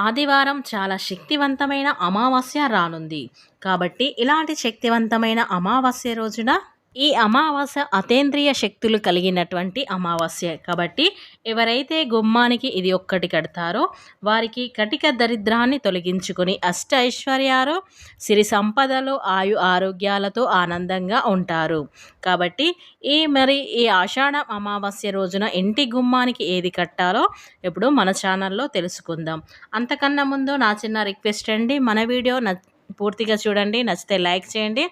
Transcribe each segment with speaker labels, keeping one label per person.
Speaker 1: ఆదివారం చాలా శక్తివంతమైన అమావాస్య రానుంది. కాబట్టి ఇలాంటి శక్తివంతమైన అమావాస్య రోజున ఈ అమావాస్య అతేంద్రియ శక్తులు కలిగినటువంటి అమావాస్య. కాబట్టి ఎవరైతే గుమ్మానికి ఇది ఒక్కటి కడతారో వారికి కటిక దరిద్రాన్ని తొలగించుకుని అష్ట ఐశ్వర్యాలు సిరి సంపదలు ఆయు ఆరోగ్యాలతో ఆనందంగా ఉంటారు. కాబట్టి ఈ మరి ఈ ఆషాఢ అమావాస్య రోజున ఇంటి గుమ్మానికి ఏది కట్టాలో ఇప్పుడు మన ఛానల్లో తెలుసుకుందాం. అంతకన్నా ముందు నా చిన్న రిక్వెస్ట్ అండి మన వీడియో పూర్తిగా చూడండి నచ్చితే లైక్ చేయండి.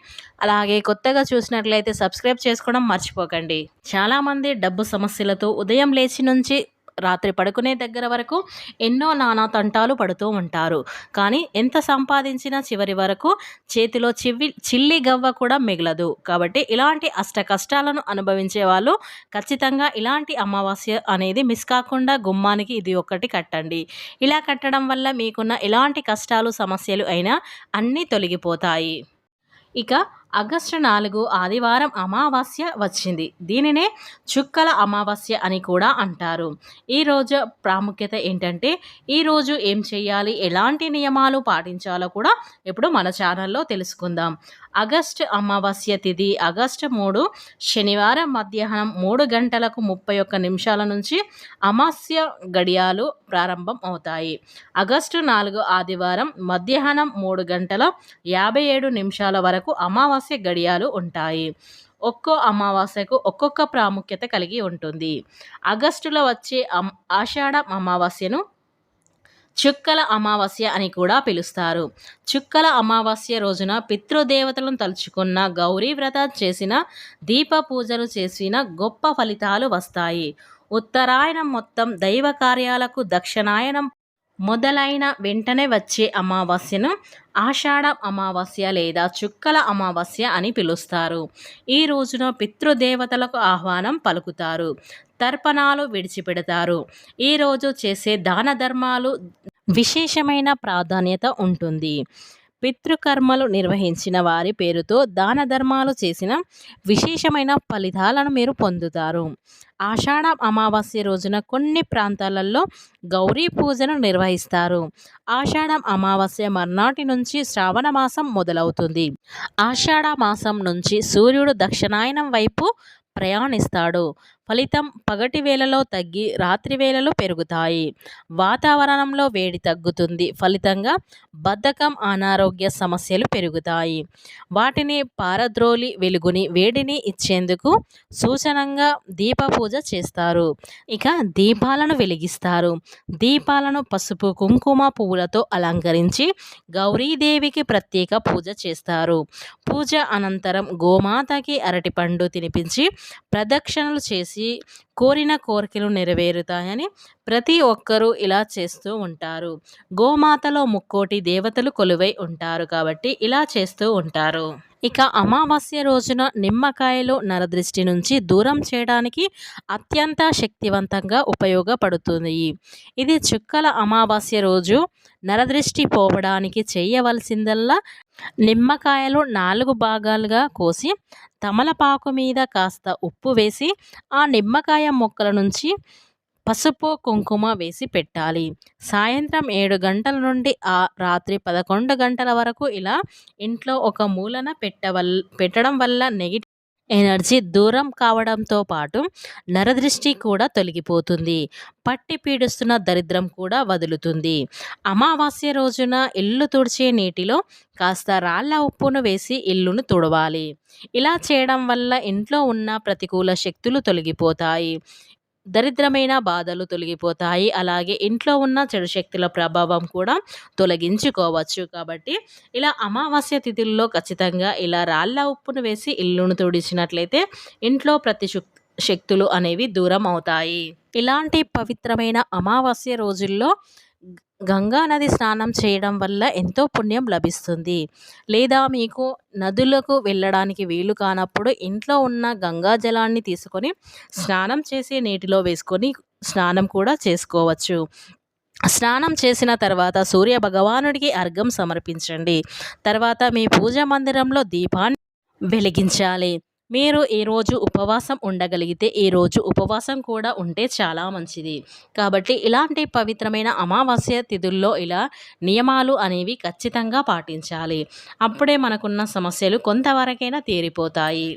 Speaker 1: అలాగే కొత్తగా చూసినట్లయితే సబ్స్క్రైబ్ చేసుకోవడం మర్చిపోకండి. చాలామంది డబ్బు సమస్యలతో ఉదయం లేచి నుంచి రాత్రి పడుకునే దగ్గర వరకు ఎన్నో నానా తంటాలు పడుతూ ఉంటారు. కానీ ఎంత సంపాదించినా చివరి వరకు చేతిలో చివి చిల్లి గవ్వ కూడా మిగలదు. కాబట్టి ఇలాంటి అష్ట కష్టాలను అనుభవించే వాళ్ళు ఖచ్చితంగా ఇలాంటి అమావాస్య అనేది మిస్ కాకుండా గుమ్మానికి ఇది ఒక్కటి కట్టండి. ఇలా కట్టడం వల్ల మీకున్న ఎలాంటి కష్టాలు సమస్యలు అయినా అన్నీ తొలగిపోతాయి. ఇక ఆగస్టు నాలుగు ఆదివారం అమావాస్య వచ్చింది. దీనినే చుక్కల అమావాస్య అని కూడా అంటారు. ఈరోజు ప్రాముఖ్యత ఏంటంటే ఈరోజు ఏం చేయాలి ఎలాంటి నియమాలు పాటించాలో కూడా ఇప్పుడు మన ఛానల్లో తెలుసుకుందాం. ఆగస్టు అమావాస్య తిథి ఆగస్టు మూడు శనివారం మధ్యాహ్నం మూడు గంటలకు ముప్పై ఒక్క నిమిషాల నుంచి అమాస్య గడియాలు ప్రారంభం అవుతాయి. ఆగస్టు నాలుగు ఆదివారం మధ్యాహ్నం మూడు గంటల యాభై ఏడు నిమిషాల వరకు అమావాస్య గడియాలు ఉంటాయి. ఒక్కో అమావాస్యకు ఒక్కొక్క ప్రాముఖ్యత కలిగి ఉంటుంది. ఆగస్టులో వచ్చే ఆషాఢ అమావాస్యను చుక్కల అమావాస్య అని కూడా పిలుస్తారు. చుక్కల అమావాస్య రోజున పితృదేవతలను తలుచుకున్న గౌరీ వ్రత చేసిన దీప పూజలు చేసిన గొప్ప ఫలితాలు వస్తాయి. ఉత్తరాయణం మొత్తం దైవ కార్యాలకు దక్షిణాయనం మొదలైన వెంటనే వచ్చే అమావాస్యను ఆషాఢ అమావాస్య లేదా చుక్కల అమావాస్య అని పిలుస్తారు. ఈ రోజున పితృదేవతలకు ఆహ్వానం పలుకుతారు. తర్పణాలు విడిచిపెడతారు. ఈరోజు చేసే దాన ధర్మాలు విశేషమైన ప్రాధాన్యత ఉంటుంది. పితృకర్మలు నిర్వహించిన వారి పేరుతో దాన ధర్మాలు చేసిన విశేషమైన ఫలితాలను మీరు పొందుతారు. ఆషాఢ అమావాస్య రోజున కొన్ని ప్రాంతాలలో గౌరీ పూజను నిర్వహిస్తారు. ఆషాఢం అమావాస్య మర్నాటి నుంచి శ్రావణ మాసం మొదలవుతుంది. ఆషాఢ మాసం నుంచి సూర్యుడు దక్షిణాయనం వైపు ప్రయాణిస్తాడు. ఫలితం పగటి వేళలో తగ్గి రాత్రి వేళలో పెరుగుతాయి. వాతావరణంలో వేడి తగ్గుతుంది. ఫలితంగా బద్ధకం అనారోగ్య సమస్యలు పెరుగుతాయి. వాటిని పారద్రోలి వెలుగుని వేడిని ఇచ్చేందుకు సూచనంగా దీప పూజ చేస్తారు. ఇక దీపాలను వెలిగిస్తారు. దీపాలను పసుపు కుంకుమ పువ్వులతో అలంకరించి గౌరీదేవికి ప్రత్యేక పూజ చేస్తారు. పూజ అనంతరం గోమాతకి అరటిపండు తినిపించి ప్రదక్షిణలు చేసి చేసి కోరిన కోరికలు నెరవేరుతాయని ప్రతి ఒక్కరూ ఇలా చేస్తూ ఉంటారు. గోమాతలో ముక్కోటి దేవతలు కొలువై ఉంటారు కాబట్టి ఇలా చేస్తూ ఉంటారు. ఇక అమావాస్య రోజున నిమ్మకాయలు నరదృష్టి నుంచి దూరం చేయడానికి అత్యంత శక్తివంతంగా ఉపయోగపడుతుంది. ఇది చుక్కల అమావాస్య రోజు నరదృష్టి పోవడానికి చేయవలసిందల్లా నిమ్మకాయలు నాలుగు భాగాలుగా కోసి తమలపాకు మీద కాస్త ఉప్పు వేసి ఆ నిమ్మకాయ మొక్కల నుంచి పసుపు కుంకుమ వేసి పెట్టాలి. సాయంత్రం ఏడు గంటల నుండి ఆ రాత్రి పదకొండు గంటల వరకు ఇలా ఇంట్లో ఒక మూలన పెట్టవల్ పెట్టడం వల్ల నెగిటివ్ ఎనర్జీ దూరం కావడంతో పాటు నరదృష్టి కూడా తొలగిపోతుంది. పట్టి పీడిస్తున్న దరిద్రం కూడా వదులుతుంది. అమావాస్య రోజున ఇల్లు తుడిచే నీటిలో కాస్త రాళ్ళ ఉప్పును వేసి ఇల్లును తుడవాలి. ఇలా చేయడం వల్ల ఇంట్లో ఉన్న ప్రతికూల శక్తులు తొలగిపోతాయి. దరిద్రమైన బాధలు తొలగిపోతాయి. అలాగే ఇంట్లో ఉన్న చెడు శక్తుల ప్రభావం కూడా తొలగించుకోవచ్చు. కాబట్టి ఇలా అమావాస్య తిథుల్లో ఖచ్చితంగా ఇలా రాళ్ళ ఉప్పును వేసి ఇల్లును తుడిచినట్లయితే ఇంట్లో ప్రతి శక్తులు అనేవి దూరం అవుతాయి ఇలాంటి పవిత్రమైన అమావాస్య రోజుల్లో గంగా నది స్నానం చేయడం వల్ల ఎంతో పుణ్యం లభిస్తుంది. లేదా మీకు నదులకు వెళ్ళడానికి వీలు కానప్పుడు ఇంట్లో ఉన్న గంగా జలాన్ని తీసుకొని స్నానం చేసే నీటిలో వేసుకొని స్నానం కూడా చేసుకోవచ్చు. స్నానం చేసిన తర్వాత సూర్య భగవానుడికి అర్ఘం సమర్పించండి. తర్వాత మీ పూజ మందిరంలో దీపాన్ని వెలిగించాలి. మీరు ఈరోజు ఉపవాసం ఉండగలిగితే ఈరోజు ఉపవాసం కూడా ఉంటే చాలా మంచిది. కాబట్టి ఇలాంటి పవిత్రమైన అమావాస్య తిథుల్లో ఇలా నియమాలు అనేవి ఖచ్చితంగా పాటించాలి. అప్పుడే మనకున్న సమస్యలు కొంతవరకైనా తీరిపోతాయి.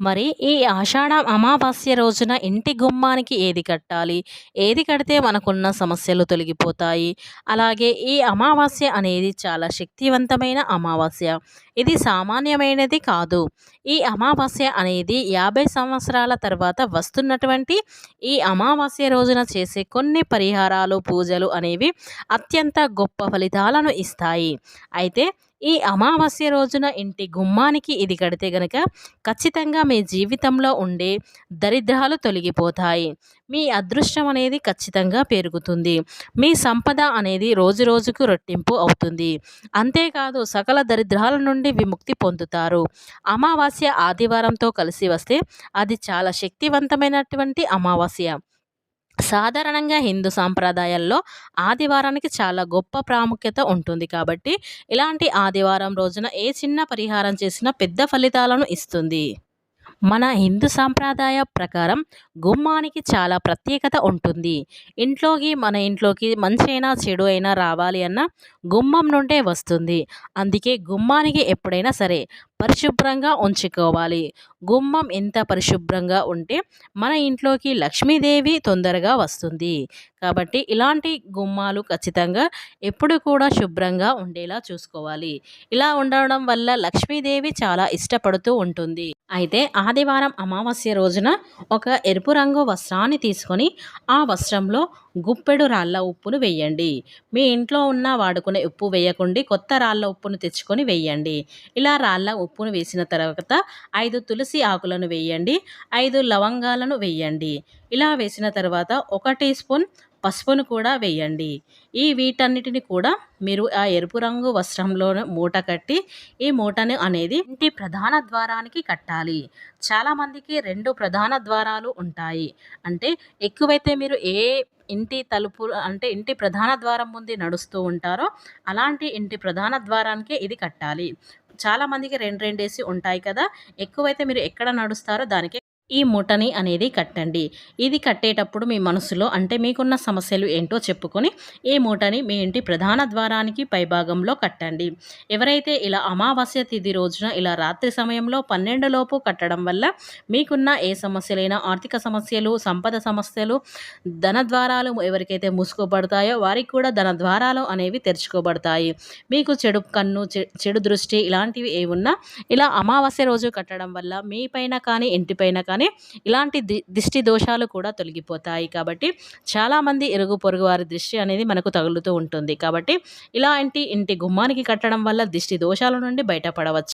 Speaker 1: మరి ఈ ఆషాఢ అమావాస్య రోజున ఇంటి గుమ్మానికి ఏది కట్టాలి? ఏది కడితే మనకున్న సమస్యలు తొలగిపోతాయి? అలాగే ఈ అమావాస్య అనేది చాలా శక్తివంతమైన అమావాస్య. ఇది సామాన్యమైనది కాదు. ఈ అమావాస్య అనేది యాభై సంవత్సరాల తర్వాత వస్తున్నటువంటి ఈ అమావాస్య రోజున చేసే కొన్ని పరిహారాలు పూజలు అనేవి అత్యంత గొప్ప ఫలితాలను ఇస్తాయి. అయితే ఈ అమావాస్య రోజున ఇంటి గుమ్మానికి ఇది కడితే గనక ఖచ్చితంగా మీ జీవితంలో ఉండే దరిద్రాలు తొలగిపోతాయి. మీ అదృష్టం అనేది ఖచ్చితంగా పెరుగుతుంది. మీ సంపద అనేది రోజు రోజుకు రొట్టింపు అవుతుంది. అంతేకాదు సకల దరిద్రాల నుండి విముక్తి పొందుతారు. అమావాస్య ఆదివారంతో కలిసి వస్తే అది చాలా శక్తివంతమైనటువంటి అమావాస్య. సాధారణంగా హిందూ సాంప్రదాయాల్లో ఆదివారానికి చాలా గొప్ప ప్రాముఖ్యత ఉంటుంది కాబట్టి ఇలాంటి ఆదివారం రోజున ఏ చిన్న పరిహారం చేసినా పెద్ద ఫలితాలను ఇస్తుంది. మన హిందూ సాంప్రదాయ ప్రకారం గుమ్మానికి చాలా ప్రత్యేకత ఉంటుంది. ఇంట్లోకి మన ఇంట్లోకి మంచి అయినా చెడు అయినా రావాలి అన్న గుమ్మం నుండే వస్తుంది. అందుకే గుమ్మానికి ఎప్పుడైనా సరే పరిశుభ్రంగా ఉంచుకోవాలి. గుమ్మం ఎంత పరిశుభ్రంగా ఉంటే మన ఇంట్లోకి లక్ష్మీదేవి తొందరగా వస్తుంది. కాబట్టి ఇలాంటి గుమ్మాలు ఖచ్చితంగా ఎప్పుడు కూడా శుభ్రంగా ఉండేలా చూసుకోవాలి. ఇలా ఉండడం వల్ల లక్ష్మీదేవి చాలా ఇష్టపడుతూ ఉంటుంది. అయితే ఆదివారం అమావాస్య రోజున ఒక ఎరుపు రంగు వస్త్రాన్ని తీసుకొని ఆ వస్త్రంలో గుప్పెడు రాళ్ళ ఉప్పును వేయండి. మీ ఇంట్లో ఉన్న వాడుకునే ఉప్పు వేయకుండా కొత్త రాళ్ళ ఉప్పును తెచ్చుకొని వేయండి. ఇలా రాళ్ళ ఉప్పును వేసిన తర్వాత ఐదు తులసి ఆకులను వేయండి. ఐదు లవంగాలను వేయండి. ఇలా వేసిన తర్వాత ఒక టీ స్పూన్ పసుపును కూడా వేయండి. ఈ వీటన్నిటిని కూడా మీరు ఆ ఎరుపు రంగు వస్త్రంలో మూట కట్టి ఈ మూటను అనేది ఇంటి ప్రధాన ద్వారానికి కట్టాలి. చాలామందికి రెండు ప్రధాన ద్వారాలు ఉంటాయి. అంటే ఎక్కువైతే మీరు ఏ ఇంటి తలుపు అంటే ఇంటి ప్రధాన ద్వారం ముందు నడుస్తూ ఉంటారో అలాంటి ఇంటి ప్రధాన ద్వారానికే ఇది కట్టాలి. చాలామందికి రెండు రెండేసి ఉంటాయి కదా ఎక్కువైతే మీరు ఎక్కడ నడుస్తారో దానికే ఈ మూటని అనేది కట్టండి. ఇది కట్టేటప్పుడు మీ మనసులో అంటే మీకున్న సమస్యలు ఏంటో చెప్పుకొని ఈ మూటని మీ ఇంటి ప్రధాన ద్వారానికి పైభాగంలో కట్టండి. ఎవరైతే ఇలా అమావాస్య తిథి రోజున ఇలా రాత్రి సమయంలో పన్నెండులోపు కట్టడం వల్ల మీకున్న ఏ సమస్యలైనా ఆర్థిక సమస్యలు సంపద సమస్యలు ధన ద్వారాలు ఎవరికైతే మూసుకోబడతాయో వారికి కూడా ధన ద్వారాలు అనేవి తెరుచుకోబడతాయి. మీకు చెడు కన్ను చెడు దృష్టి ఇలాంటివి ఏమున్నా ఇలా అమావాస్య రోజు కట్టడం వల్ల మీ పైన కానీ ఇంటిపైన కానీ కానీ ఇలాంటి దిష్టి దోషాలు కూడా తొలగిపోతాయి. కాబట్టి చాలామంది ఇరుగు పొరుగు వారి దృష్టి అనేది మనకు తగులుతూ ఉంటుంది. కాబట్టి ఇలాంటి ఇంటి గుమ్మానికి కట్టడం వల్ల దిష్టి దోషాల నుండి బయటపడవచ్చు.